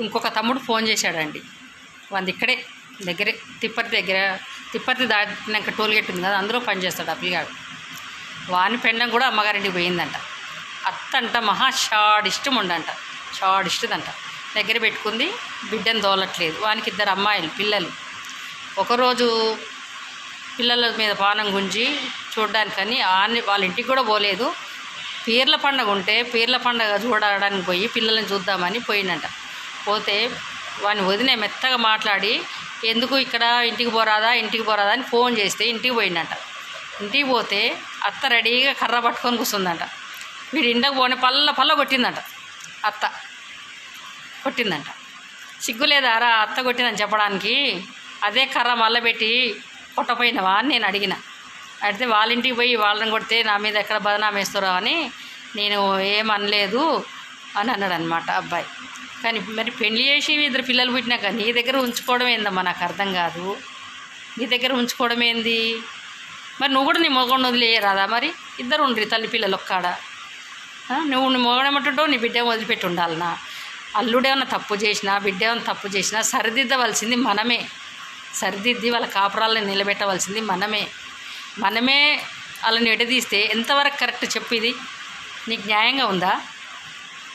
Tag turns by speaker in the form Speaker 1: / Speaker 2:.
Speaker 1: ఇంకొక తమ్ముడు ఫోన్ చేశాడండి. వంద ఇక్కడే దగ్గరే తిప్పర్తి దగ్గర తిప్పర్తి దాటినాక టోల్ గేట్ ఉంది కదా అందులో పనిచేస్తాడు ఆ పిల్లగాడు వాని పెండం కూడా అమ్మగారింటికి పోయిందంట. అత్తంట మహా షాడ్ ఇష్టం ఉండంట షాడ్ ఇష్టదంట దగ్గర పెట్టుకుంది బిడ్డను తోలట్లేదు. వానికి ఇద్దరు అమ్మాయిలు పిల్లలు. ఒకరోజు పిల్లల మీద పానం గుంజి చూడడానికని ఆని వాళ్ళ ఇంటికి కూడా పోలేదు. పీర్ల పండగ ఉంటే పీర్ల పండగ చూడడానికి పోయి పిల్లల్ని చూద్దామని పోయిందంట పోతే వాని వదిన మెత్తగా మాట్లాడి ఎందుకు ఇక్కడ ఇంటికి పోరాదా ఇంటికి పోరాదా అని ఫోన్ చేస్తే ఇంటికి పోయిందంట ఇంటికి పోతే అత్త రెడీగా కర్ర పట్టుకొని కూర్చుందంట. వీడు ఇంటికి పోని పల్ల పల్ల కొట్టిందంట. అత్త కొట్టిందంట. సిగ్గు లేదారా అత్త కొట్టిందని చెప్పడానికి? అదే కర్ర మళ్ళీ పెట్టి కొట్టపోయినవా? అని నేను అడిగిన. అడిగితే వాళ్ళ ఇంటికి పోయి వాళ్ళని కొడితే నా మీద ఎక్కడ బదనామేస్తారో అని నేను ఏమనలేదు అని అన్నాడు అనమాట అబ్బాయి. కానీ మరి పెళ్ళి చేసి ఇద్దరు పిల్లలు పుట్టినాక నీ దగ్గర ఉంచుకోవడం ఏందమ్మా? నాకు అర్థం కాదు. నీ దగ్గర ఉంచుకోవడం ఏంది? మరి నువ్వు కూడా నీ మొగను వదిలేయరాదా మరి? ఇద్దరు ఉండ్రి తల్లి పిల్లలు ఒక్కడ. నువ్వు నీ మొగడేమంటుంటావు నీ బిడ్డ వదిలిపెట్టి ఉండాలనా? అల్లుడేమన్నా తప్పు చేసినా బిడ్డ ఏమైనా తప్పు చేసినా సరిదిద్దవలసింది మనమే. సరిదిద్ది వాళ్ళ కాపురాలను నిలబెట్టవలసింది మనమే. మనమే వాళ్ళని ఎడదీస్తే ఎంతవరకు కరెక్ట్ చెప్పు ఇది? నీకు న్యాయంగా ఉందా?